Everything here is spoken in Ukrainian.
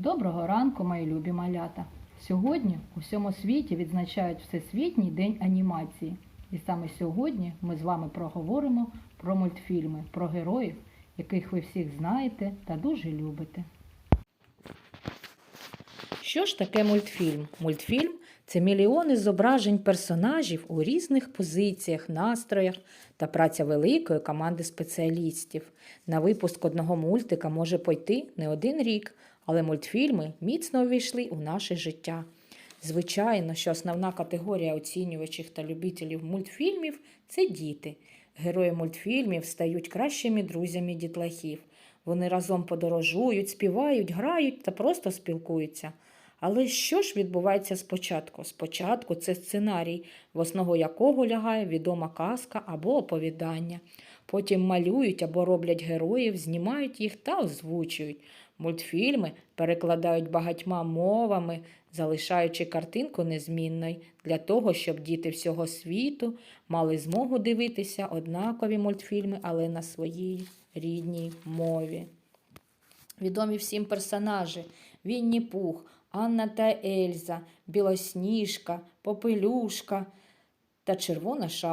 Доброго ранку, мої любі малята! Сьогодні у всьому світі відзначають Всесвітній день анімації. І саме сьогодні ми з вами проговоримо про мультфільми, про героїв, яких ви всіх знаєте та дуже любите. Що ж таке мультфільм? Мультфільм це мільйони зображень персонажів у різних позиціях, настроях та праця великої команди спеціалістів. На випуск одного мультика може пойти не один рік, але мультфільми міцно увійшли у наше життя. Звичайно, що основна категорія оцінювачів та любителів мультфільмів це діти. Герої мультфільмів стають кращими друзями дітлахів. Вони разом подорожують, співають, грають та просто спілкуються. Але що ж відбувається спочатку? Спочатку це сценарій, в основу якого лягає відома казка або оповідання. Потім малюють або роблять героїв, знімають їх та озвучують. Мультфільми перекладають багатьма мовами, залишаючи картинку незмінною для того, щоб діти всього світу мали змогу дивитися однакові мультфільми, але на своїй рідній мові. Відомі всім персонажі Вінні Пух, Анна та Ельза, Білосніжка, Попелюшка та Червона Шапка.